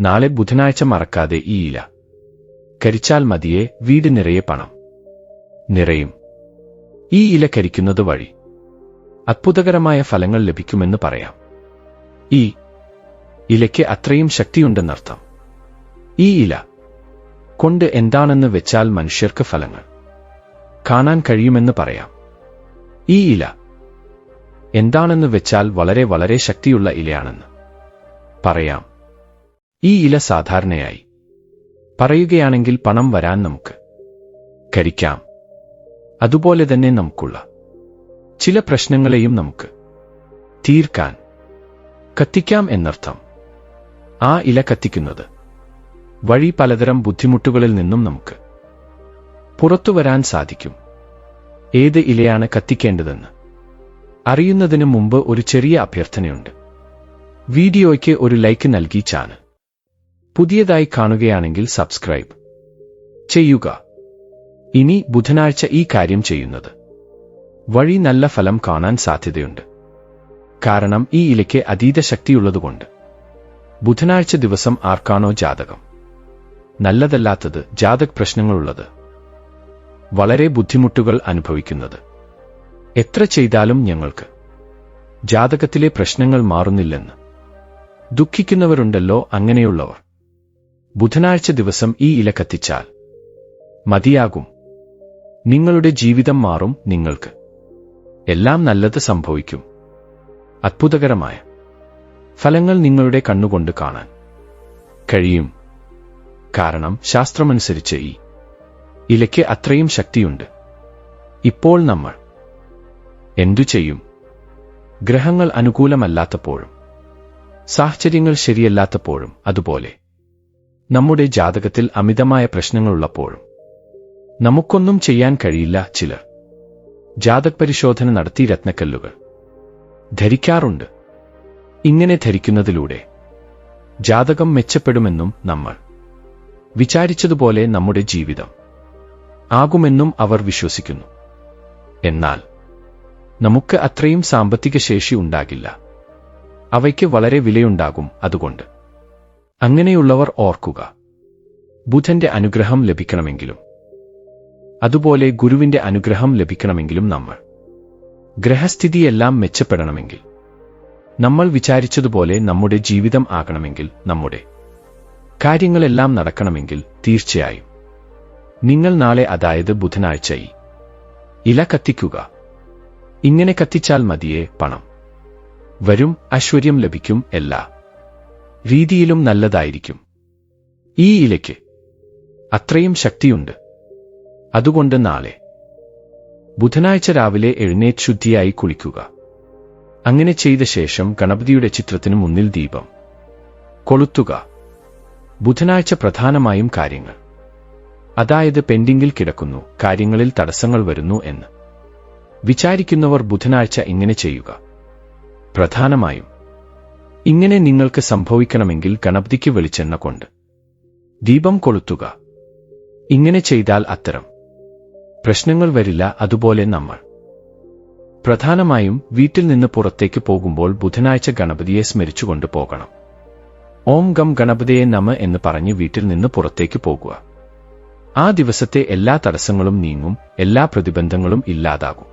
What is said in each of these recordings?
നാളെ ബുധനാഴ്ച മറക്കാതെ ഈ ഇല. കരിച്ചാൽ മതിയെ വീട് നിറയെ പണം. നിറയും. ഈ ഇല കരിക്കുന്നത് വഴി അത്ഭുതകരമായ ഫലങ്ങൾ ലഭിക്കുമെന്ന് പറയാം. ഈ ഇലയ്ക്ക് അത്രയും ശക്തിയുണ്ടെന്നർത്ഥം. ഈ ഇല കൊണ്ട് എന്താണെന്ന് വെച്ചാൽ മനുഷ്യർക്ക് ഫലങ്ങൾ കാണാൻ കഴിയുമെന്ന് പറയാം. ഈ ഇല എന്താണെന്ന് വെച്ചാൽ വളരെ വളരെ ശക്തിയുള്ള ഇലയാണെന്ന് പറയാം. ഈ ഇല സാധാരണയായി. പറയുകയാണെങ്കിൽ പണം വരാൻ നമുക്ക് കരിക്കാം. അതുപോലെ തന്നെ നമുക്കുള്ള ചില പ്രശ്നങ്ങളെയും നമുക്ക് തീർക്കാൻ കത്തിക്കാം എന്നർത്ഥം. ആ ഇല കത്തിക്കുന്നത് വഴി പലതരം ബുദ്ധിമുട്ടുകളിൽ നിന്നും നമുക്ക് പുറത്തു വരാൻ സാധിക്കും. ഏത് ഇലയാണ് കത്തിക്കേണ്ടതെന്ന് അറിയുന്നതിന് മുമ്പ് ഒരു ചെറിയ അഭ്യർത്ഥനയുണ്ട്. വീഡിയോയ്ക്ക് ഒരു ലൈക്ക് നൽകി ചാനൽ. പുതിയതായി കാണുകയാണെങ്കിൽ സബ്സ്ക്രൈബ് ചെയ്യുക. ഇനി ബുധനാഴ്ച ഈ കാര്യം ചെയ്യുന്നത്. വഴി നല്ല ഫലം കാണാൻ സാധ്യതയുണ്ട്. കാരണം ഈ ഇലയ്ക്ക് അതീത ശക്തിയുള്ളതുകൊണ്ട്. ബുധനാഴ്ച ദിവസം ആർക്കാണോ ജാതകം? നല്ലതല്ലാത്തത് ജാതക പ്രശ്നങ്ങളുള്ളത്. വളരെ ബുദ്ധിമുട്ടുകൾ അനുഭവിക്കുന്നത്. എത്ര ചെയ്താലും ഞങ്ങൾക്ക് ജാതകത്തിലെ പ്രശ്നങ്ങൾ മാറുന്നില്ലെന്ന്. ദുഃഖിക്കുന്നവരുണ്ടല്ലോ അങ്ങനെയുള്ളവർ. ബുധനാഴ്ച ദിവസം ഈ ഇല കത്തിച്ചാൽ മതിയാകും. നിങ്ങളുടെ ജീവിതം മാറും നിങ്ങൾക്ക്. എല്ലാം നല്ലത് സംഭവിക്കും. അത്ഭുതകരമായ ഫലങ്ങൾ നിങ്ങളുടെ കണ്ണുകൊണ്ട് കാണാൻ കഴിയും. കാരണം ശാസ്ത്രമനുസരിച്ച് ഈ ഇലയ്ക്ക് അത്രയും ശക്തിയുണ്ട്. ഇപ്പോൾ നമ്മൾ എന്തു ചെയ്യും? ഗ്രഹങ്ങൾ അനുകൂലമല്ലാത്തപ്പോഴും സാഹചര്യങ്ങൾ ശരിയല്ലാത്തപ്പോഴും അതുപോലെ നമ്മുടെ ജാതകത്തിൽ അമിതമായ പ്രശ്നങ്ങളുള്ളപ്പോഴും നമുക്കൊന്നും ചെയ്യാൻ കഴിയില്ല ചിലർ. ജാതക പരിശോധന നടത്തി രത്നക്കല്ലുകൾ ധരിക്കാറുണ്ട്. ഇങ്ങനെ ധരിക്കുന്നതിലൂടെ ജാതകം മെച്ചപ്പെടുമെന്നും നമ്മൾ വിചാരിച്ചതുപോലെ നമ്മുടെ ജീവിതം ആകുമെന്നും അവർ വിശ്വസിക്കുന്നു. എന്നാൽ നമുക്ക് അത്രയും സാമ്പത്തിക ശേഷി ഉണ്ടാകില്ല. അവയ്ക്ക് വളരെ വിലയുണ്ടാകും അതുകൊണ്ട്. അങ്ങനെയുള്ളവർ ഓർക്കുക. ബുധന്റെ അനുഗ്രഹം ലഭിക്കണമെങ്കിലും. അതുപോലെ ഗുരുവിന്റെ അനുഗ്രഹം ലഭിക്കണമെങ്കിലും നമ്മൾ. ഗ്രഹസ്ഥിതിയെല്ലാം മെച്ചപ്പെടണമെങ്കിൽ. നമ്മൾ വിചാരിച്ചതുപോലെ നമ്മുടെ ജീവിതം ആകണമെങ്കിൽ നമ്മുടെ കാര്യങ്ങളെല്ലാം നടക്കണമെങ്കിൽ തീർച്ചയായും. നിങ്ങൾ നാളെ അതായത് ബുധനാഴ്ച ഈ ഇല കത്തിക്കുക. ഇങ്ങനെ കത്തിച്ചാൽ മതിയെ പണം. വരും ഐശ്വര്യം ലഭിക്കും എല്ലാ. രീതിയിലും നല്ലതായിരിക്കും. ഈ ഇലയ്ക്ക് അത്രയും ശക്തിയുണ്ട്. അതുകൊണ്ട് നാളെ ബുധനാഴ്ച രാവിലെ എഴുന്നേറ്റ് ശുദ്ധിയായി കുളിക്കുക. അങ്ങനെ ചെയ്ത ശേഷം ഗണപതിയുടെ ചിത്രത്തിന് മുന്നിൽ ദീപം. കൊളുത്തുക. ബുധനാഴ്ച പ്രധാനമായും കാര്യങ്ങൾ. അതായത് പെൻഡിങ്ങിൽ കിടക്കുന്നു കാര്യങ്ങളിൽ തടസ്സങ്ങൾ വരുന്നു എന്ന്. വിചാരിക്കുന്നവർ ബുധനാഴ്ച ഇങ്ങനെ ചെയ്യുക. പ്രധാനമായും ഇങ്ങനെ നിങ്ങൾക്ക് സംഭവിക്കണമെങ്കിൽ ഗണപതിക്ക് വെളിച്ചെണ്ണ കൊണ്ട്. ദീപം കൊളുത്തുക. ഇങ്ങനെ ചെയ്താൽ അത്തരം. പ്രശ്നങ്ങൾ വരില്ല അതുപോലെ നമ്മൾ. പ്രധാനമായും വീട്ടിൽ നിന്ന് പുറത്തേക്ക് പോകുമ്പോൾ ബുധനാഴ്ച ഗണപതിയെ സ്മരിച്ചുകൊണ്ട് പോകണം. ഓം ഗം ഗണപതിയെ നമ എന്ന് പറഞ്ഞ് വീട്ടിൽ നിന്ന് പുറത്തേക്ക് പോകുക. ആ ദിവസത്തെ എല്ലാ തടസ്സങ്ങളും നീങ്ങും എല്ലാ പ്രതിബന്ധങ്ങളും ഇല്ലാതാകും.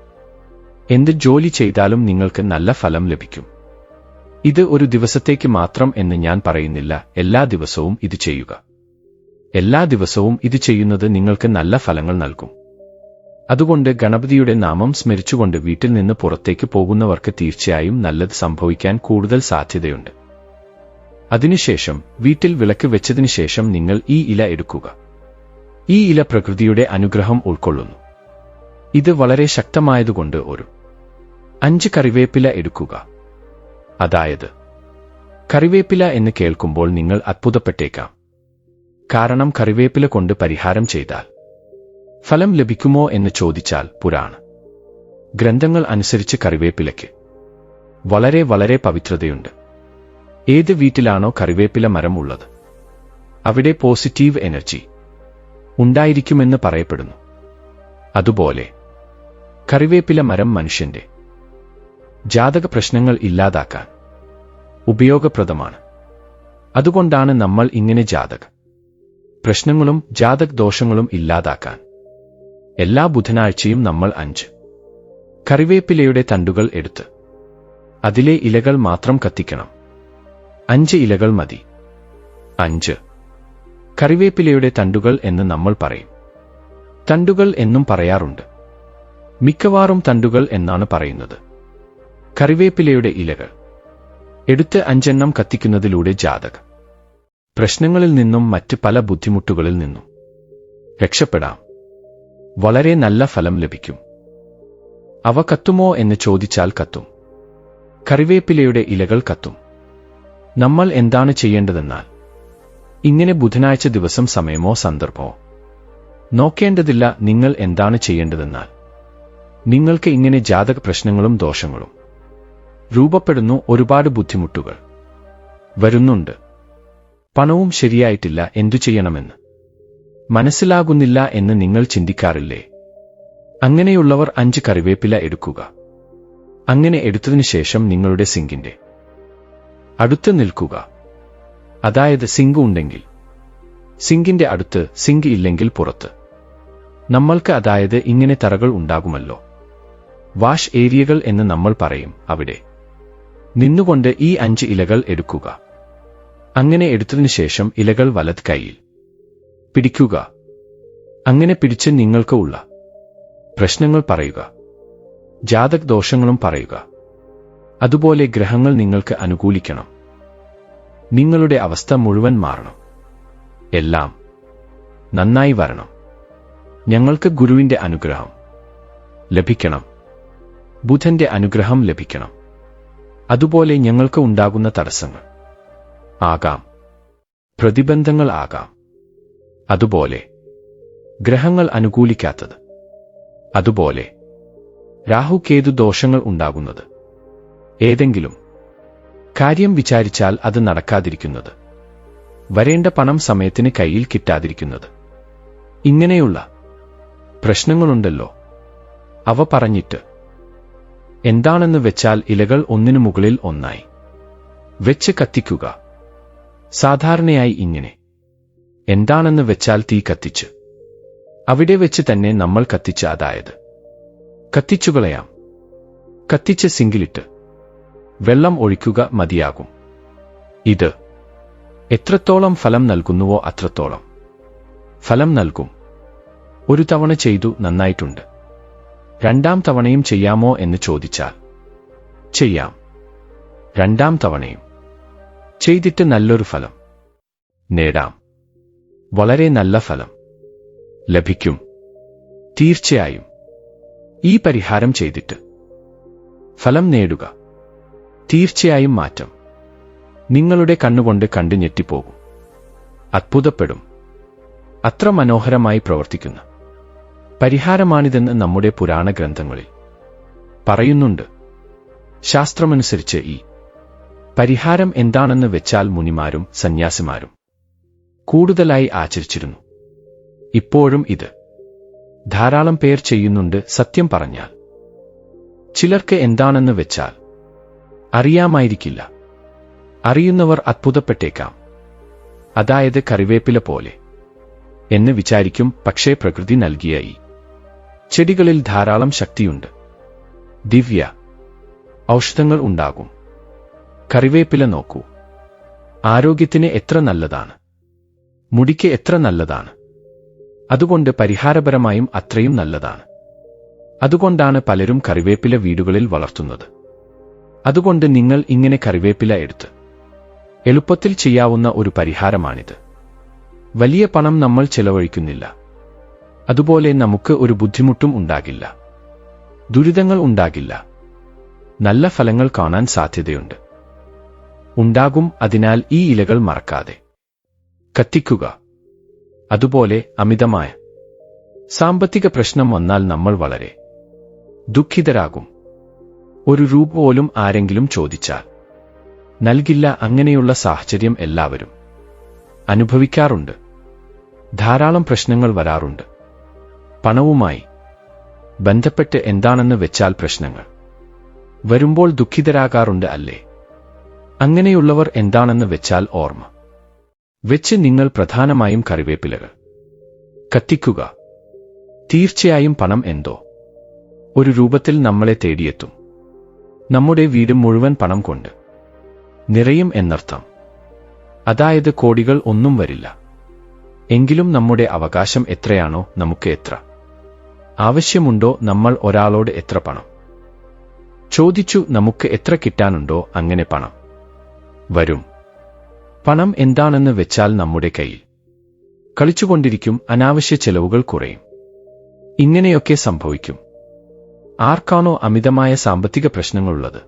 എന്ത് ജോലി ചെയ്താലും നിങ്ങൾക്ക് നല്ല ഫലം ലഭിക്കും. ഇത് ഒരു ദിവസത്തേക്ക് മാത്രം എന്ന് ഞാൻ പറയുന്നില്ല. എല്ലാ ദിവസവും ഇത് ചെയ്യുക. എല്ലാ ദിവസവും ഇത് ചെയ്യുന്നത് നിങ്ങൾക്ക് നല്ല ഫലങ്ങൾ നൽകും. അതുകൊണ്ട് ഗണപതിയുടെ നാമം സ്മരിച്ചുകൊണ്ട് വീട്ടിൽ നിന്ന് പുറത്തേക്ക് പോകുന്നവർക്ക് തീർച്ചയായും നല്ലത് സംഭവിക്കാൻ കൂടുതൽ സാധ്യതയുണ്ട്. അതിനുശേഷം വീട്ടിൽ വിളക്ക് വെച്ചതിനു ശേഷം നിങ്ങൾ ഈ ഇല എടുക്കുക. ഈ ഇല പ്രകൃതിയുടെ അനുഗ്രഹം ഉൾക്കൊള്ളുന്നു. ഇത് വളരെ ശക്തമായതുകൊണ്ട് ഒരു അഞ്ച് കറിവേപ്പില എടുക്കുക. അതായത് കറിവേപ്പില എന്ന് കേൾക്കുമ്പോൾ നിങ്ങൾ അത്ഭുതപ്പെട്ടേക്കാം. കാരണം കറിവേപ്പില കൊണ്ട് പരിഹാരം ചെയ്താൽ ഫലം ലഭിക്കുമോ എന്ന് ചോദിച്ചാൽ പുരാണ് ഗ്രന്ഥങ്ങൾ അനുസരിച്ച് കറിവേപ്പിലയ്ക്ക് വളരെ വളരെ പവിത്രതയുണ്ട്. ഏത് വീട്ടിലാണോ കറിവേപ്പില മരം ഉള്ളത് അവിടെ പോസിറ്റീവ് എനർജി ഉണ്ടായിരിക്കുമെന്ന് പറയപ്പെടുന്നു. അതുപോലെ കറിവേപ്പില മരം മനുഷ്യന്റെ ജാതക പ്രശ്നങ്ങൾ ഇല്ലാതാക്കാൻ ഉപയോഗപ്രദമാണ്. അതുകൊണ്ടാണ് നമ്മൾ ഇങ്ങനെ ജാതക പ്രശ്നങ്ങളും ജാതക് ദോഷങ്ങളും ഇല്ലാതാക്കാൻ എല്ലാ ബുധനാഴ്ചയും നമ്മൾ അഞ്ച് കറിവേപ്പിലയുടെ തണ്ടുകൾ എടുത്ത് അതിലെ ഇലകൾ മാത്രം കത്തിക്കണം. അഞ്ച് ഇലകൾ മതി. അഞ്ച് കറിവേപ്പിലയുടെ തണ്ടുകൾ എന്ന് നമ്മൾ പറയും. തണ്ടുകൾ എന്നും പറയാറുണ്ട്. മിക്കവാറും തണ്ടുകൾ എന്നാണ് പറയുന്നത്. കറിവേപ്പിലയുടെ ഇലകൾ. എടുത്ത് അഞ്ചെണ്ണം കത്തിക്കുന്നതിലൂടെ ജാതക. പ്രശ്നങ്ങളിൽ നിന്നും മറ്റ് പല ബുദ്ധിമുട്ടുകളിൽ നിന്നും. രക്ഷപ്പെടാം. വളരെ നല്ല ഫലം ലഭിക്കും. അവ കത്തുമോ എന്ന് ചോദിച്ചാൽ കത്തും. കറിവേപ്പിലയുടെ ഇലകൾ കത്തും. നമ്മൾ എന്താണ് ചെയ്യേണ്ടതെന്നാൽ ഇങ്ങനെ ബുധനാഴ്ച ദിവസം സമയമോ സന്ദർഭമോ? നോക്കേണ്ടതില്ല നിങ്ങൾ എന്താണ് ചെയ്യേണ്ടതെന്നാൽ. നിങ്ങൾക്ക് ഇങ്ങനെ ജാതക പ്രശ്നങ്ങളും ദോഷങ്ങളും രൂപപ്പെടുന്നു ഒരുപാട് ബുദ്ധിമുട്ടുകൾ. വരുന്നുണ്ട്. പണവും ശരിയായിട്ടില്ല എന്തു ചെയ്യണമെന്ന്. മനസ്സിലാകുന്നില്ല എന്ന് നിങ്ങൾ ചിന്തിക്കാറില്ലേ? അങ്ങനെയുള്ളവർ അഞ്ച് കറിവേപ്പില എടുക്കുക. അങ്ങനെ എടുത്തതിനു ശേഷം നിങ്ങളുടെ സിങ്കിന്റെ. അടുത്ത് നിൽക്കുക. അതായത് സിങ്ക് ഉണ്ടെങ്കിൽ. സിങ്കിന്റെ അടുത്ത് സിങ്ക് ഇല്ലെങ്കിൽ പുറത്ത്. നമ്മൾക്ക് അതായത് ഇങ്ങനെ തറകൾ ഉണ്ടാകുമല്ലോ. വാഷ് ഏരിയകൾ എന്ന് നമ്മൾ പറയും അവിടെ. നിന്നുകൊണ്ട് ഈ അഞ്ച് ഇലകൾ എടുക്കുക. അങ്ങനെ എടുത്തതിനു ശേഷം ഇലകൾ വലത് കൈയിൽ. പിടിക്കുക. അങ്ങനെ പിടിച്ച് നിങ്ങൾക്ക് ഉള്ള പ്രശ്നങ്ങൾ പറയുക. ജാതക് ദോഷങ്ങളും പറയുക. അതുപോലെ ഗ്രഹങ്ങൾ നിങ്ങൾക്ക് അനുകൂലിക്കണം. നിങ്ങളുടെ അവസ്ഥ മുഴുവൻ മാറണം. എല്ലാം നന്നായി വരണം. ഞങ്ങൾക്ക് ഗുരുവിന്റെ അനുഗ്രഹം ലഭിക്കണം. ബുധന്റെ അനുഗ്രഹം ലഭിക്കണം. അതുപോലെ ഞങ്ങൾക്ക് ഉണ്ടാകുന്ന തടസ്സങ്ങൾ. ആകാം. പ്രതിബന്ധങ്ങൾ ആകാം. അതുപോലെ ഗ്രഹങ്ങൾ അനുകൂലിക്കാത്തത്. അതുപോലെ രാഹു കേതു ദോഷങ്ങൾ ഉണ്ടാകുന്നത്. ഏതെങ്കിലും കാര്യം വിചാരിച്ചാൽ അത് നടക്കാതിരിക്കുന്നത്. വരേണ്ട പണം സമയത്തിന് കയ്യിൽ കിട്ടാതിരിക്കുന്നത്. ഇങ്ങനെയുള്ള പ്രശ്നങ്ങളുണ്ടല്ലോ. അവ പറഞ്ഞിട്ട് എന്താണെന്ന് വെച്ചാൽ ഇലകൾ ഒന്നിനു മുകളിൽ ഒന്നായി. വെച്ച് കത്തിക്കുക. സാധാരണയായി ഇങ്ങനെ. എന്താണെന്ന് വെച്ചാൽ തീ കത്തിച്ച്. അവിടെ വെച്ച് തന്നെ നമ്മൾ കത്തിച്ച് അതായത്. കത്തിച്ചുകളയാം കത്തിച്ച് സിങ്കിലിട്ട്. വെള്ളം ഒഴിക്കുക മതിയാകും. ഇത്. എത്രത്തോളം ഫലം നൽകുന്നുവോ അത്രത്തോളം. ഫലം നൽകും. ഒരു തവണ ചെയ്തു നന്നായിട്ടുണ്ട്. രണ്ടാം തവണയും ചെയ്യാമോ എന്ന് ചോദിച്ചാൽ ചെയ്യാം. രണ്ടാം തവണയും. ചെയ്തിട്ട് നല്ലൊരു ഫലം. നേടാം. വളരെ നല്ല ഫലം. ലഭിക്കും. തീർച്ചയായും. ഈ പരിഹാരം ചെയ്തിട്ട്. ഫലം നേടുക. തീർച്ചയായും മാറ്റം. നിങ്ങളുടെ കണ്ണുകൊണ്ട് കണ്ടു ഞെട്ടിപ്പോകും. അത്ഭുതപ്പെടും. അത്ര മനോഹരമായി പ്രവർത്തിക്കുന്ന പരിഹാരമാണിതെന്ന് നമ്മുടെ പുരാണ ഗ്രന്ഥങ്ങളിൽ പറയുന്നുണ്ട്. ശാസ്ത്രമനുസരിച്ച് ഈ പരിഹാരം എന്താണെന്ന് വെച്ചാൽ മുനിമാരും സന്യാസിമാരും കൂടുതലായി ആചരിച്ചിരുന്നു. ഇപ്പോഴും ഇത് ധാരാളം പേർ ചെയ്യുന്നുണ്ട് സത്യം പറഞ്ഞാൽ. ചിലർക്ക് എന്താണെന്ന് വെച്ചാൽ അറിയാമായിരിക്കില്ല. അറിയുന്നവർ അത്ഭുതപ്പെട്ടേക്കാം. അതായത് കറിവേപ്പില പോലെ എന്ന് വിചാരിക്കും പക്ഷേ പ്രകൃതി നൽകിയ ഈ ചെടികളിൽ ധാരാളം ശക്തിയുണ്ട്. ദിവ്യ ഔഷധങ്ങൾ ഉണ്ടാകും. കറിവേപ്പില നോക്കൂ. ആരോഗ്യത്തിന് എത്ര നല്ലതാണ്. മുടിക്ക് എത്ര നല്ലതാണ്. അതുകൊണ്ട് പരിഹാരപരമായും അത്രയും നല്ലതാണ്. അതുകൊണ്ടാണ് പലരും കറിവേപ്പില വീടുകളിൽ വളർത്തുന്നത്. അതുകൊണ്ട് നിങ്ങൾ ഇങ്ങനെ കറിവേപ്പില എടുത്ത് എളുപ്പത്തിൽ ചെയ്യാവുന്ന ഒരു പരിഹാരമാണിത്. വലിയ പണം നമ്മൾ ചെലവഴിക്കുന്നില്ല. അതുപോലെ നമുക്ക് ഒരു ബുദ്ധിമുട്ടും ഉണ്ടാകില്ല. ദുരിതങ്ങൾ ഉണ്ടാകില്ല. നല്ല ഫലങ്ങൾ കാണാൻ സാധ്യതയുണ്ട്. ഉണ്ടാകും അതിനാൽ ഈ ഇലകൾ മറക്കാതെ. കത്തിക്കുക. അതുപോലെ അമിതമായ. സാമ്പത്തിക പ്രശ്നം വന്നാൽ നമ്മൾ വളരെ ദുഃഖിതരാകും. ഒരു രൂപ പോലും ആരെങ്കിലും ചോദിച്ചാൽ. നൽകില്ല അങ്ങനെയുള്ള സാഹചര്യം എല്ലാവരും അനുഭവിക്കാറുണ്ട്. ധാരാളം പ്രശ്നങ്ങൾ വരാറുണ്ട്. പണവുമായി ബന്ധപ്പെട്ട് എന്താണെന്ന് വെച്ചാൽ പ്രശ്നങ്ങൾ. വരുമ്പോൾ ദുഃഖിതരാകാറുണ്ട് അല്ലേ? അങ്ങനെയുള്ളവർ എന്താണെന്ന് വെച്ചാൽ ഓർമ്മ. വെച്ച് നിങ്ങൾ പ്രധാനമായും കറിവേപ്പിലകൾ. കത്തിക്കുക. തീർച്ചയായും പണം എന്തോ. ഒരു രൂപത്തിൽ നമ്മളെ തേടിയെത്തും. നമ്മുടെ വീട് മുഴുവൻ പണം കൊണ്ട്. നിറയും എന്നർത്ഥം. അതായത് കോടികൾ ഒന്നും വരില്ല. എങ്കിലും നമ്മുടെ അവകാശം എത്രയാണോ നമുക്ക് എത്ര. ആവശ്യമുണ്ടോ നമ്മൾ ഒരാളോട് എത്ര പണം? ചോദിച്ചു നമുക്ക് എത്ര കിട്ടാനുണ്ടോ അങ്ങനെ പണം. വരും. പണം എന്താണെന്ന് വെച്ചാൽ നമ്മുടെ കയ്യിൽ. കളിച്ചുകൊണ്ടിരിക്കും അനാവശ്യ ചെലവുകൾ കുറയും. ഇങ്ങനെയൊക്കെ സംഭവിക്കും. ആർക്കാണോ അമിതമായ സാമ്പത്തിക പ്രശ്നങ്ങളുള്ളത്?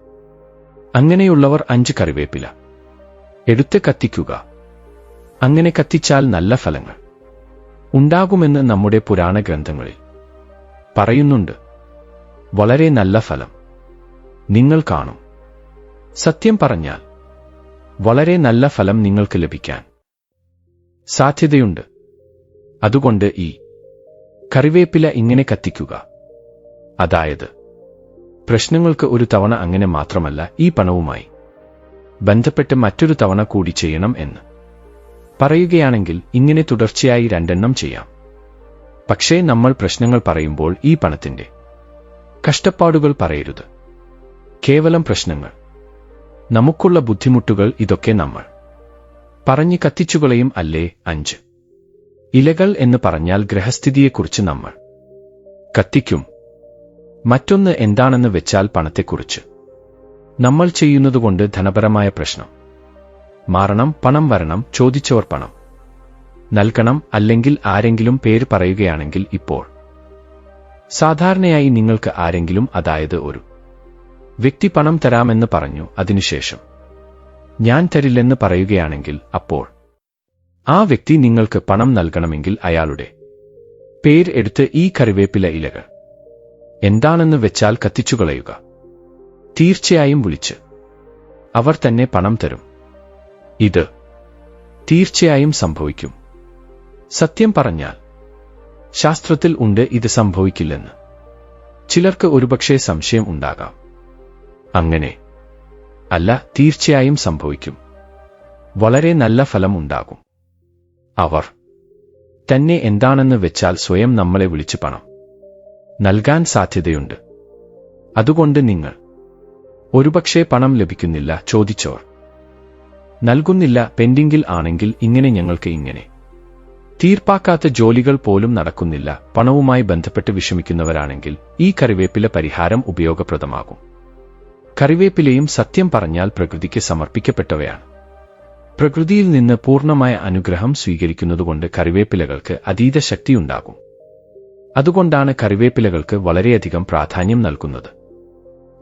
അങ്ങനെയുള്ളവർ അഞ്ച് കറിവേപ്പില. എടുത്ത് കത്തിക്കുക. അങ്ങനെ കത്തിച്ചാൽ നല്ല ഫലങ്ങൾ. ഉണ്ടാകുമെന്ന് നമ്മുടെ പുരാണ ഗ്രന്ഥങ്ങളിൽ. പറയുന്നുണ്ട്. വളരെ നല്ല ഫലം. നിങ്ങൾ കാണും. സത്യം പറഞ്ഞാൽ വളരെ നല്ല ഫലം നിങ്ങൾക്ക് ലഭിക്കാൻ സാധ്യതയുണ്ട്. അതുകൊണ്ട് ഈ കറിവേപ്പില ഇങ്ങനെ കത്തിക്കുക. അതായത് പ്രശ്നങ്ങൾക്ക് ഒരു തവണ അങ്ങനെ മാത്രമല്ല ഈ പണവുമായി ബന്ധപ്പെട്ട് മറ്റൊരു തവണ കൂടി ചെയ്യണം എന്ന് പറയുകയാണെങ്കിൽ ഇങ്ങനെ തുടർച്ചയായി രണ്ടെണ്ണം ചെയ്യാം. പക്ഷേ നമ്മൾ പ്രശ്നങ്ങൾ പറയുമ്പോൾ ഈ പണത്തിന്റെ കഷ്ടപ്പാടുകൾ പറയരുത്. കേവലം പ്രശ്നങ്ങൾ. നമുക്കുള്ള ബുദ്ധിമുട്ടുകൾ ഇതൊക്കെ നമ്മൾ പറഞ്ഞ് കത്തിച്ചുകളയും അല്ലേ? അഞ്ച്. ഇലകൾ എന്ന് പറഞ്ഞാൽ ഗ്രഹസ്ഥിതിയെക്കുറിച്ച് നമ്മൾ കത്തിക്കും. മറ്റൊന്ന് എന്താണെന്ന് വെച്ചാൽ പണത്തെക്കുറിച്ച്. നമ്മൾ ചെയ്യുന്നതുകൊണ്ട് ധനപരമായ പ്രശ്നം. മാറണം പണം വരണം ചോദിച്ചവർ പണം. നൽകണം അല്ലെങ്കിൽ ആരെങ്കിലും പേര് പറയുകയാണെങ്കിൽ ഇപ്പോൾ. സാധാരണയായി നിങ്ങൾക്ക് ആരെങ്കിലും അതായത് ഒരു വ്യക്തി പണം തരാമെന്ന് പറഞ്ഞു അതിനുശേഷം ഞാൻ തരില്ലെന്ന് പറയുകയാണെങ്കിൽ അപ്പോൾ ആ വ്യക്തി നിങ്ങൾക്ക് പണം നൽകണമെങ്കിൽ അയാളുടെ പേര് എടുത്ത് ഈ കറിവേപ്പില ഇലകൾ എന്താണെന്ന് വെച്ചാൽ കത്തിച്ചുകളയുക. തീർച്ചയായും വിളിച്ച് അവർ തന്നെ പണം തരും. ഇത് തീർച്ചയായും സംഭവിക്കും. സത്യം പറഞ്ഞാൽ ശാസ്ത്രത്തിൽ ഉണ്ട് ഇത് സംഭവിക്കില്ലെന്ന്. ചിലർക്ക് ഒരുപക്ഷെ സംശയം ഉണ്ടാകാം. അങ്ങനെ അല്ല തീർച്ചയായും സംഭവിക്കും. വളരെ നല്ല ഫലം ഉണ്ടാകും. അവർ തന്നെ എന്താണെന്ന് വെച്ചാൽ സ്വയം നമ്മളെ വിളിച്ച് പണം. നൽകാൻ സാധ്യതയുണ്ട്. അതുകൊണ്ട് നിങ്ങൾ ഒരുപക്ഷെ പണം ലഭിക്കുന്നില്ല ചോദിച്ചോർ നൽകുന്നില്ല പെൻഡിങ്ങിൽ ആണെങ്കിൽ ഇങ്ങനെ ഞങ്ങൾക്ക് ഇങ്ങനെ. തീർപ്പാക്കാത്ത ജോലികൾ പോലും നടക്കുന്നില്ല. പണവുമായി ബന്ധപ്പെട്ട് വിഷമിക്കുന്നവരാണെങ്കിൽ ഈ കറിവേപ്പില പരിഹാരം ഉപയോഗപ്രദമാകും. കറിവേപ്പിലയും സത്യം പറഞ്ഞാൽ പ്രകൃതിക്ക് സമർപ്പിക്കപ്പെട്ടവയാണ്. പ്രകൃതിയിൽ നിന്ന് പൂർണമായ അനുഗ്രഹം സ്വീകരിക്കുന്നതുകൊണ്ട് കറിവേപ്പിലകൾക്ക് അതീത ശക്തിയുണ്ടാകും. അതുകൊണ്ടാണ് കറിവേപ്പിലകൾക്ക് വളരെയധികം പ്രാധാന്യം നൽകുന്നത്.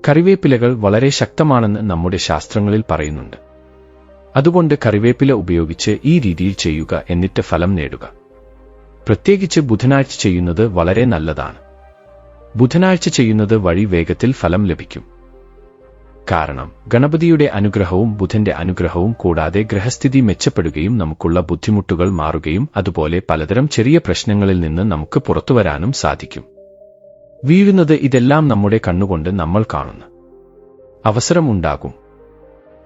കറിവേപ്പിലകൾ വളരെ ശക്തമാണെന്ന് നമ്മുടെ ശാസ്ത്രങ്ങളിൽ പറയുന്നുണ്ട്. അതുകൊണ്ട് കറിവേപ്പില ഉപയോഗിച്ച് ഈ രീതിയിൽ ചെയ്യുക എന്നിട്ട് ഫലം നേടുക. പ്രത്യേകിച്ച് ബുധനാഴ്ച ചെയ്യുന്നത് വളരെ നല്ലതാണ്. ബുധനാഴ്ച ചെയ്യുന്നത് വഴി വേഗത്തിൽ ഫലം ലഭിക്കും. കാരണം ഗണപതിയുടെ അനുഗ്രഹവും ബുധന്റെ അനുഗ്രഹവും കൂടാതെ ഗ്രഹസ്ഥിതി മെച്ചപ്പെടുകയും നമുക്കുള്ള ബുദ്ധിമുട്ടുകൾ മാറുകയും അതുപോലെ പലതരം ചെറിയ പ്രശ്നങ്ങളിൽ നിന്ന് നമുക്ക് പുറത്തുവരാനും സാധിക്കും. വീഴുന്നത് ഇതെല്ലാം നമ്മുടെ കണ്ണുകൊണ്ട് നമ്മൾ കാണുന്നു. അവസരമുണ്ടാകും.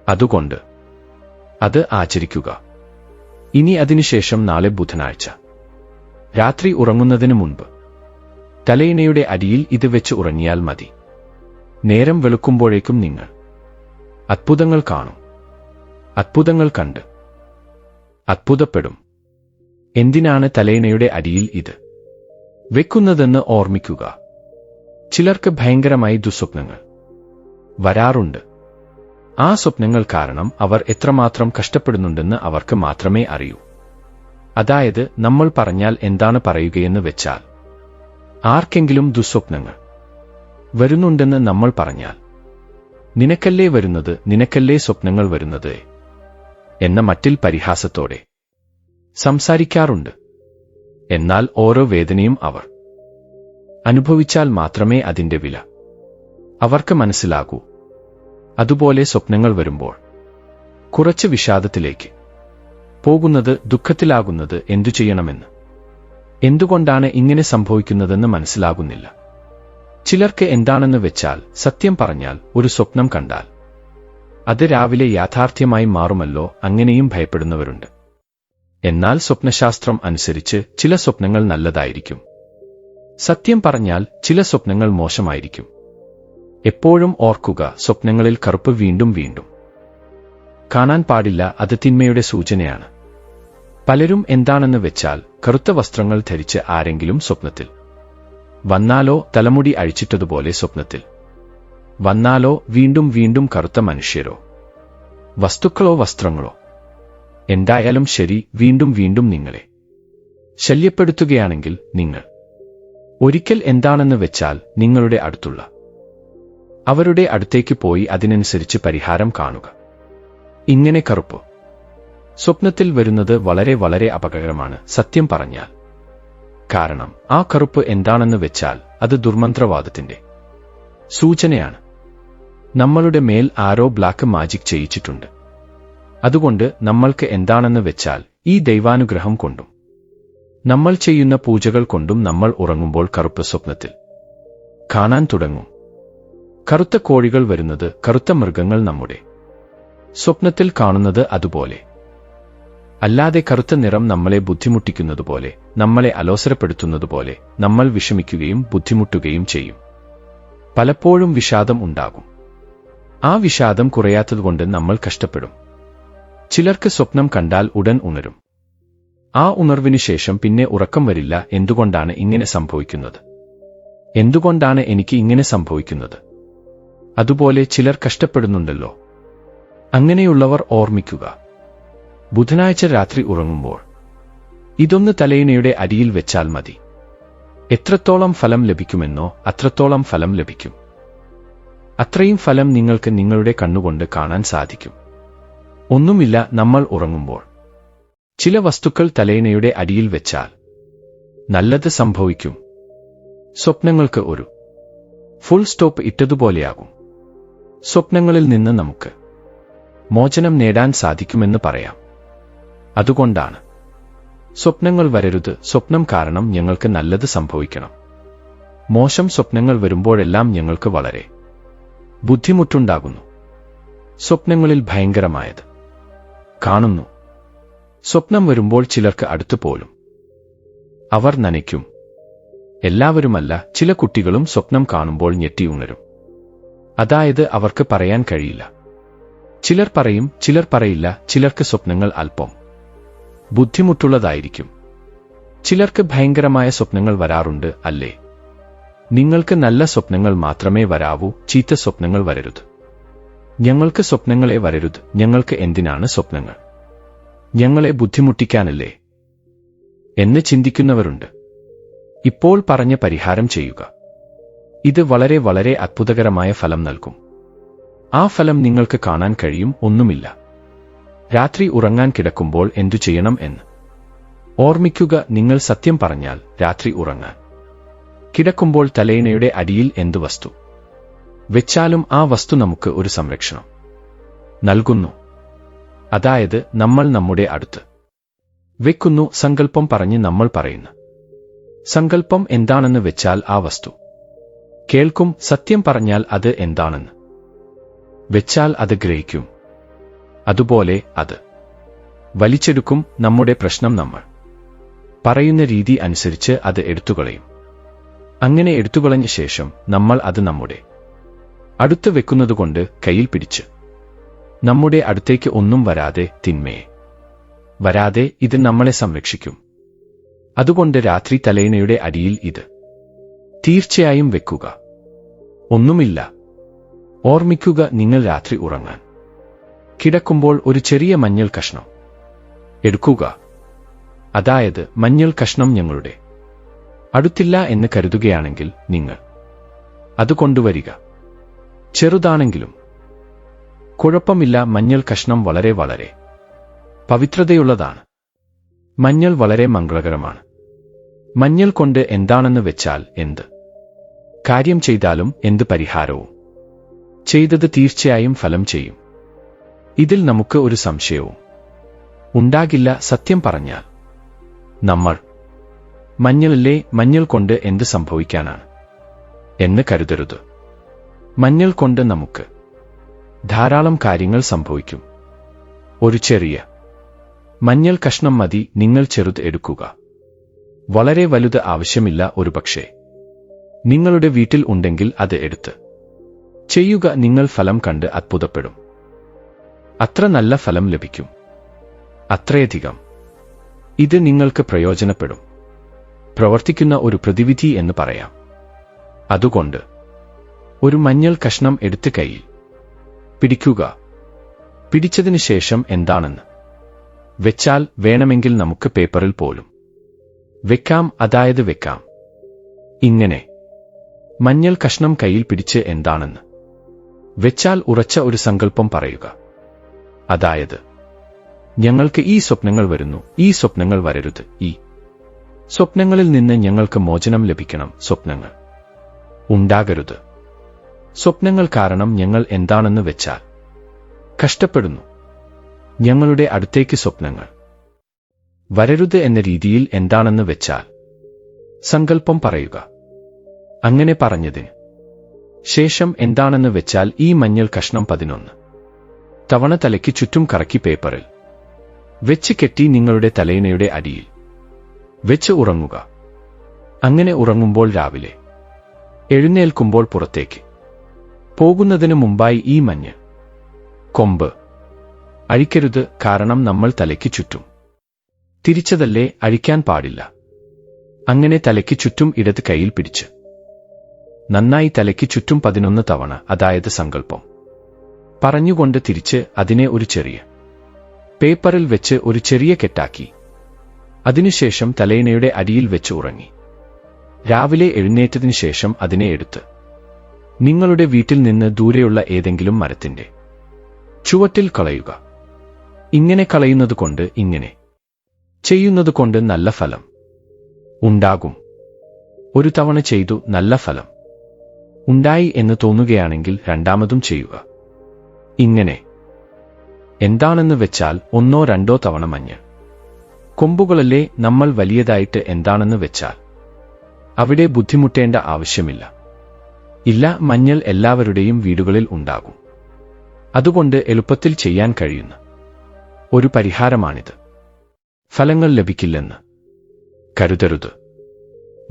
അതുകൊണ്ട് അത് ആചരിക്കുക. ഇനി അതിനുശേഷം നാളെ ബുധനാഴ്ച. രാത്രി ഉറങ്ങുന്നതിനു മുൻപ്. തലയിണയുടെ അടിയിൽ ഇത് വെച്ച് ഉറങ്ങിയാൽ മതി. നേരം വെളുക്കുമ്പോഴേക്കും നിങ്ങൾ. അത്ഭുതങ്ങൾ കാണും. അത്ഭുതങ്ങൾ കണ്ട്. അത്ഭുതപ്പെടും. എന്തിനാണ് തലയിണയുടെ അടിയിൽ ഇത്? വെക്കുന്നതെന്ന് ഓർമ്മിക്കുക. ചിലർക്ക് ഭയങ്കരമായി ദുസ്വപ്നങ്ങൾ. വരാറുണ്ട്. ആ സ്വപ്നങ്ങൾ കാരണം അവർ എത്രമാത്രം കഷ്ടപ്പെടുന്നുണ്ടെന്ന് അവർക്ക് മാത്രമേ അറിയൂ. അതായത് നമ്മൾ പറഞ്ഞാൽ എന്താണ് പറയുകയെന്ന് വെച്ചാൽ ആർക്കെങ്കിലും ദുസ്വപ്നങ്ങൾ വരുന്നുണ്ടെന്ന് നമ്മൾ പറഞ്ഞാൽ നിനക്കല്ലേ വരുന്നത്? നിനക്കല്ലേ സ്വപ്നങ്ങൾ വരുന്നത്? എന്ന മറ്റിൽ പരിഹാസത്തോടെ സംസാരിക്കാറുണ്ട്. എന്നാൽ ഓരോ വേദനയും അവർ അനുഭവിച്ചാൽ മാത്രമേ അതിന്റെ വില അവർക്ക് മനസ്സിലാകൂ. അതുപോലെ സ്വപ്നങ്ങൾ വരുമ്പോൾ. കുറച്ച് വിഷാദത്തിലേക്ക്. പോകുന്നത് ദുഃഖത്തിലാകുന്നത് എന്തു ചെയ്യണമെന്ന്. എന്തുകൊണ്ടാണ് ഇങ്ങനെ സംഭവിക്കുന്നതെന്ന് മനസ്സിലാകുന്നില്ല. ചിലർക്ക് എന്താണെന്ന് വെച്ചാൽ സത്യം പറഞ്ഞാൽ ഒരു സ്വപ്നം കണ്ടാൽ. അത് രാവിലെ യാഥാർത്ഥ്യമായി മാറുമല്ലോ അങ്ങനെയും ഭയപ്പെടുന്നവരുണ്ട്. എന്നാൽ സ്വപ്നശാസ്ത്രം അനുസരിച്ച് ചില സ്വപ്നങ്ങൾ നല്ലതായിരിക്കും. സത്യം പറഞ്ഞാൽ ചില സ്വപ്നങ്ങൾ മോശമായിരിക്കും. എപ്പോഴും ഓർക്കുക സ്വപ്നങ്ങളിൽ കറുപ്പ് വീണ്ടും വീണ്ടും. കാണാൻ പാടില്ല അത് തിന്മയുടെ സൂചനയാണ്. പലരും എന്താണെന്ന് വെച്ചാൽ കറുത്ത വസ്ത്രങ്ങൾ ധരിച്ച് ആരെങ്കിലും സ്വപ്നത്തിൽ. വന്നാലോ തലമുടി അഴിച്ചിട്ടതുപോലെ സ്വപ്നത്തിൽ. വന്നാലോ വീണ്ടും വീണ്ടും കറുത്ത മനുഷ്യരോ. വസ്തുക്കളോ വസ്ത്രങ്ങളോ. എന്തായാലും ശരി വീണ്ടും വീണ്ടും നിങ്ങളെ. ശല്യപ്പെടുത്തുകയാണെങ്കിൽ നിങ്ങൾ. ഒരിക്കൽ എന്താണെന്ന് വെച്ചാൽ നിങ്ങളുടെ അടുത്തുള്ള. അവരുടെ അടുത്തേക്ക് പോയി അതിനനുസരിച്ച് പരിഹാരം കാണുക. ഇങ്ങനെ കറുപ്പ്. സ്വപ്നത്തിൽ വരുന്നത് വളരെ വളരെ അപകടമാണ് സത്യം പറഞ്ഞാൽ. കാരണം ആ കറുപ്പ് എന്താണെന്ന് വെച്ചാൽ അത് ദുർമന്ത്രവാദത്തിന്റെ സൂചനയാണ്. നമ്മളുടെ മേൽ ആരോ ബ്ലാക്ക് മാജിക് ചെയ്യിച്ചിട്ടുണ്ട്. അതുകൊണ്ട് നമ്മൾക്ക് എന്താണെന്ന് വെച്ചാൽ ഈ ദൈവാനുഗ്രഹം കൊണ്ടും നമ്മൾ ചെയ്യുന്ന പൂജകൾ കൊണ്ടും നമ്മൾ ഉറങ്ങുമ്പോൾ കറുപ്പ് സ്വപ്നത്തിൽ കാണാൻ തുടങ്ങും. കറുത്ത കോഴികൾ വരുന്നത് കറുത്ത മൃഗങ്ങൾ നമ്മുടെ സ്വപ്നത്തിൽ കാണുന്നത് അതുപോലെ. അല്ലാതെ കറുത്ത നിറം നമ്മളെ ബുദ്ധിമുട്ടിക്കുന്നതുപോലെ നമ്മളെ അലോസരപ്പെടുത്തുന്നതുപോലെ നമ്മൾ വിഷമിക്കുകയും ബുദ്ധിമുട്ടുകയും ചെയ്യും. പലപ്പോഴും വിഷാദം ഉണ്ടാകും. ആ വിഷാദം കുറയാത്തതുകൊണ്ട് നമ്മൾ കഷ്ടപ്പെടും. ചിലർക്ക് സ്വപ്നം കണ്ടാൽ ഉടൻ ഉണരും. ആ ഉണർവിനു ശേഷം പിന്നെ ഉറക്കം വരില്ല എന്തുകൊണ്ടാണ് ഇങ്ങനെ സംഭവിക്കുന്നത്? എന്തുകൊണ്ടാണ് എനിക്ക് ഇങ്ങനെ സംഭവിക്കുന്നത്? അതുപോലെ ചിലർ കഷ്ടപ്പെടുന്നുണ്ടല്ലോ. അങ്ങനെയുള്ളവർ ഓർമ്മിക്കുക. ബുധനാഴ്ച രാത്രി ഉറങ്ങുമ്പോൾ ഇതൊന്ന് തലയിണയുടെ അരിയിൽ വെച്ചാൽ മതി. എത്രത്തോളം ഫലം ലഭിക്കുമെന്നോ അത്രത്തോളം ഫലം ലഭിക്കും. അത്രയും ഫലം നിങ്ങൾക്ക് നിങ്ങളുടെ കണ്ണുകൊണ്ട് കാണാൻ സാധിക്കും. ഒന്നുമില്ല നമ്മൾ ഉറങ്ങുമ്പോൾ. ചില വസ്തുക്കൾ തലയിണയുടെ അടിയിൽ വെച്ചാൽ നല്ലത് സംഭവിക്കും. സ്വപ്നങ്ങൾക്ക് ഒരു. ഫുൾ സ്റ്റോപ്പ് ഇട്ടതുപോലെയാകും. സ്വപ്നങ്ങളിൽ നിന്ന് നമുക്ക് മോചനം നേടാൻ സാധിക്കുമെന്ന് പറയാം. അതുകൊണ്ടാണ് സ്വപ്നങ്ങൾ വരരുത്. സ്വപ്നം കാരണം ഞങ്ങൾക്ക് നല്ലത് സംഭവിക്കണം. മോശം സ്വപ്നങ്ങൾ വരുമ്പോഴെല്ലാം ഞങ്ങൾക്ക് വളരെ ബുദ്ധിമുട്ടുണ്ടാകുന്നു. സ്വപ്നങ്ങളിൽ ഭയങ്കരമായത് കാണുന്നു. സ്വപ്നം വരുമ്പോൾ ചിലർക്ക് അടുത്തു പോലും അവർ നനയ്ക്കും. എല്ലാവരുമല്ല ചില കുട്ടികളും സ്വപ്നം കാണുമ്പോൾ ഞെട്ടിയുണരും അതായത് അവർക്ക് പറയാൻ കഴിയില്ല. ചിലർ പറയും ചിലർ പറയില്ല ചിലർക്ക് സ്വപ്നങ്ങൾ അല്പം ബുദ്ധിമുട്ടുള്ളതായിരിക്കും. ചിലർക്ക് ഭയങ്കരമായ സ്വപ്നങ്ങൾ വരാറുണ്ട് അല്ലേ? നിങ്ങൾക്ക് നല്ല സ്വപ്നങ്ങൾ മാത്രമേ വരാവൂ ചീത്ത സ്വപ്നങ്ങൾ വരരുത്. ഞങ്ങൾക്ക് സ്വപ്നങ്ങളെ വരരുത് ഞങ്ങൾക്ക് എന്തിനാണ് സ്വപ്നങ്ങൾ? ഞങ്ങളെ ബുദ്ധിമുട്ടിക്കാനല്ലേ? എന്ന് ചിന്തിക്കുന്നവരുണ്ട്. ഇപ്പോൾ പറഞ്ഞ പരിഹാരം ചെയ്യുക. ഇത് വളരെ വളരെ അത്ഭുതകരമായ ഫലം നൽകും. ആ ഫലം നിങ്ങൾക്ക് കാണാൻ കഴിയും ഒന്നുമില്ല. രാത്രി ഉറങ്ങാൻ കിടക്കുമ്പോൾ എന്തു ചെയ്യണം എന്ന്. ഓർമ്മിക്കുക നിങ്ങൾ സത്യം പറഞ്ഞാൽ രാത്രി ഉറങ്ങാൻ. കിടക്കുമ്പോൾ തലയിണയുടെ അടിയിൽ എന്തു വസ്തു? വെച്ചാലും ആ വസ്തു നമുക്ക് ഒരു സംരക്ഷണം നൽകുന്നു. അതായത് നമ്മൾ നമ്മുടെ അടുത്ത് വെക്കുന്നു സങ്കല്പം പറഞ്ഞ് നമ്മൾ പറയുന്നു. സങ്കല്പം എന്താണെന്ന് വെച്ചാൽ ആ വസ്തു. കേൾക്കും സത്യം പറഞ്ഞാൽ അത് എന്താണെന്ന്. വെച്ചാൽ അത് ഗ്രഹിക്കും. അതുപോലെ അത്. വലിച്ചെടുക്കും നമ്മുടെ പ്രശ്നം നമ്മൾ. പറയുന്ന രീതി അനുസരിച്ച് അത് എടുത്തുകളയും. അങ്ങനെ എടുത്തുകളഞ്ഞ ശേഷം നമ്മൾ അത് നമ്മുടെ. അടുത്ത് വെക്കുന്നതുകൊണ്ട് കയ്യിൽ പിടിച്ച്. നമ്മുടെ അടുത്തേക്ക് ഒന്നും വരാതെ തിന്മയെ. വരാതെ ഇത് നമ്മളെ സംരക്ഷിക്കും. അതുകൊണ്ട് രാത്രി തലേണയുടെ അടിയിൽ ഇത്. തീർച്ചയായും വെക്കുക. ഒന്നുമില്ല. ഓർമ്മിക്കുക നിങ്ങൾ രാത്രി ഉറങ്ങാൻ. കിടക്കുമ്പോൾ ഒരു ചെറിയ മഞ്ഞൾ കഷ്ണം. എടുക്കുക. അതായത് മഞ്ഞൾ കഷ്ണം ഞങ്ങളുടെ. അടുത്തില്ല എന്ന് കരുതുകയാണെങ്കിൽ നിങ്ങൾ. അത് കൊണ്ടുവരിക. ചെറുതാണെങ്കിലും. കുഴപ്പമില്ല മഞ്ഞൾ കഷ്ണം വളരെ വളരെ. പവിത്രതയുള്ളതാണ്. മഞ്ഞൾ വളരെ മംഗളകരമാണ്. മഞ്ഞൾ കൊണ്ട് എന്താണെന്ന് വെച്ചാൽ എന്ത്? കാര്യം ചെയ്താലും എന്ത് പരിഹാരവും? ചെയ്തത് തീർച്ചയായും ഫലം ചെയ്യും. ഇതിൽ നമുക്ക് ഒരു സംശയവും. ഉണ്ടാകില്ല സത്യം പറഞ്ഞാൽ. നമ്മൾ മഞ്ഞളിലെ മഞ്ഞൾ കൊണ്ട് എന്ത് സംഭവിക്കാനാണ്? എന്ന് കരുതരുത്. മഞ്ഞൾ കൊണ്ട് നമുക്ക് ധാരാളം കാര്യങ്ങൾ സംഭവിക്കും. ഒരു ചെറിയ മഞ്ഞൾ കഷ്ണം മതി നിങ്ങൾ ചെറുത് എടുക്കുക. വളരെ വലുത് ആവശ്യമില്ല ഒരുപക്ഷേ. നിങ്ങളുടെ വീട്ടിൽ ഉണ്ടെങ്കിൽ അത് എടുത്ത്. ചെയ്യുക നിങ്ങൾ ഫലം കണ്ട് അത്ഭുതപ്പെടും. അത്ര നല്ല ഫലം ലഭിക്കും. അത്രയധികം. ഇത് നിങ്ങൾക്ക് പ്രയോജനപ്പെടും. പ്രവർത്തിക്കുന്ന ഒരു പ്രതിവിധി എന്ന് പറയാം. അതുകൊണ്ട് ഒരു മഞ്ഞൾ കഷ്ണം എടുത്ത് കൈയിൽ പിടിക്കുക. പിടിച്ചതിന് ശേഷം എന്താണെന്ന്. വെച്ചാൽ വേണമെങ്കിൽ നമുക്ക് പേപ്പറിൽ പോലും. വെക്കാം അതായത് വെക്കാം. ഇങ്ങനെ. മഞ്ഞൾ കഷ്ണം കയ്യിൽ പിടിച്ച് എന്താണെന്ന്. വെച്ചാൽ ഉറച്ച ഒരു സങ്കല്പം പറയുക. അതായത് ഞങ്ങൾക്ക് ഈ സ്വപ്നങ്ങൾ വരുന്നു ഈ സ്വപ്നങ്ങൾ വരരുത് ഈ സ്വപ്നങ്ങളിൽ നിന്ന് ഞങ്ങൾക്ക് മോചനം ലഭിക്കണം സ്വപ്നങ്ങൾ. ഉണ്ടാകരുത്. സ്വപ്നങ്ങൾ കാരണം ഞങ്ങൾ എന്താണെന്ന് വെച്ചാൽ കഷ്ടപ്പെടുന്നു. ഞങ്ങളുടെ അടുത്തേക്ക് സ്വപ്നങ്ങൾ. വരരുത് എന്ന രീതിയിൽ എന്താണെന്ന് വെച്ചാൽ സങ്കല്പം പറയുക. അങ്ങനെ പറഞ്ഞതിന് ശേഷം എന്താണെന്ന് വെച്ചാൽ ഈ മഞ്ഞൾ കഷ്ണം പതിനൊന്ന്. തവണ തലയ്ക്ക് ചുറ്റും കറക്കി പേപ്പറിൽ. വെച്ച് കെട്ടി നിങ്ങളുടെ തലയിണയുടെ അടിയിൽ. വെച്ച് ഉറങ്ങുക. അങ്ങനെ ഉറങ്ങുമ്പോൾ രാവിലെ. എഴുന്നേൽക്കുമ്പോൾ പുറത്തേക്ക്. പോകുന്നതിന് മുമ്പായി ഈ മഞ്ഞ് കൊമ്പ്. അഴിക്കരുത് കാരണം നമ്മൾ തലയ്ക്ക് ചുറ്റും. തിരിച്ചതല്ലേ അഴിക്കാൻ പാടില്ല. അങ്ങനെ തലയ്ക്ക് ചുറ്റും ഇടത് കൈയിൽ പിടിച്ച്. നന്നായി തലയ്ക്ക് ചുറ്റും പതിനൊന്ന് തവണ അതായത് സങ്കല്പം. പറഞ്ഞുകൊണ്ട് തിരിച്ച് അതിനെ ഒരു ചെറിയ പേപ്പറിൽ വെച്ച് ഒരു ചെറിയ കെട്ടാക്കി. അതിനുശേഷം തലയിണയുടെ അടിയിൽ വെച്ച് ഉറങ്ങി. രാവിലെ എഴുന്നേറ്റതിനു ശേഷം അതിനെ എടുത്ത്. നിങ്ങളുടെ വീട്ടിൽ നിന്ന് ദൂരെയുള്ള ഏതെങ്കിലും മരത്തിന്റെ ചുവട്ടിൽ കളയുക. ഇങ്ങനെ കളയുന്നതുകൊണ്ട് ഇങ്ങനെ. ചെയ്യുന്നതുകൊണ്ട് നല്ല ഫലം. ഉണ്ടാകും. ഒരു തവണ ചെയ്തു നല്ല ഫലം. ഉണ്ടായി എന്ന് തോന്നുകയാണെങ്കിൽ രണ്ടാമതും ചെയ്യുക. ഇങ്ങനെ. എന്താണെന്ന് വെച്ചാൽ ഒന്നോ രണ്ടോ തവണ മഞ്ഞ്. കൊമ്പുകളല്ലേ നമ്മൾ വലിയതായിട്ട് എന്താണെന്ന് വെച്ചാൽ. അവിടെ ബുദ്ധിമുട്ടേണ്ട ആവശ്യമില്ല. ഇല്ല മഞ്ഞൾ എല്ലാവരുടെയും വീടുകളിൽ ഉണ്ടാകും. അതുകൊണ്ട് എളുപ്പത്തിൽ ചെയ്യാൻ കഴിയുന്ന ഒരു പരിഹാരമാണിത്. ഫലങ്ങൾ ലഭിക്കില്ലെന്ന് കരുതരുത്.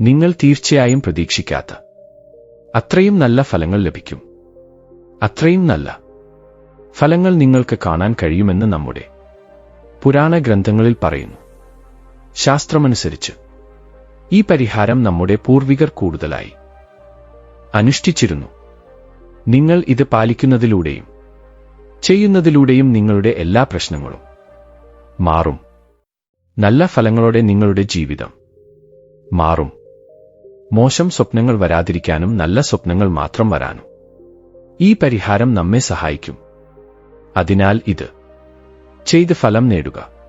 നിങ്ങൾ തീർച്ചയായും പ്രതീക്ഷിക്കാത്ത അത്രയും നല്ല ഫലങ്ങൾ ലഭിക്കും. അത്രയും നല്ല ഫലങ്ങൾ നിങ്ങൾക്ക് കാണാൻ കഴിയുമെന്ന് നമ്മുടെ പുരാണ ഗ്രന്ഥങ്ങളിൽ പറയുന്നു. ശാസ്ത്രമനുസരിച്ച് ഈ പരിഹാരം നമ്മുടെ പൂർവികർ കൂടുതലായി അനുഷ്ഠിച്ചിരുന്നു. നിങ്ങൾ ഇത് പാലിക്കുന്നതിലൂടെയും ചെയ്യുന്നതിലൂടെയും നിങ്ങളുടെ എല്ലാ പ്രശ്നങ്ങളും മാറും. നല്ല ഫലങ്ങളോടെ നിങ്ങളുടെ ജീവിതം മാറും. മോശം സ്വപ്നങ്ങൾ വരാതിരിക്കാനും നല്ല സ്വപ്നങ്ങൾ മാത്രം വരാനും. ഈ പരിഹാരം നമ്മെ സഹായിക്കും. അതിനാൽ ഇത് ചെയ്ത് ഫലം നേടുക.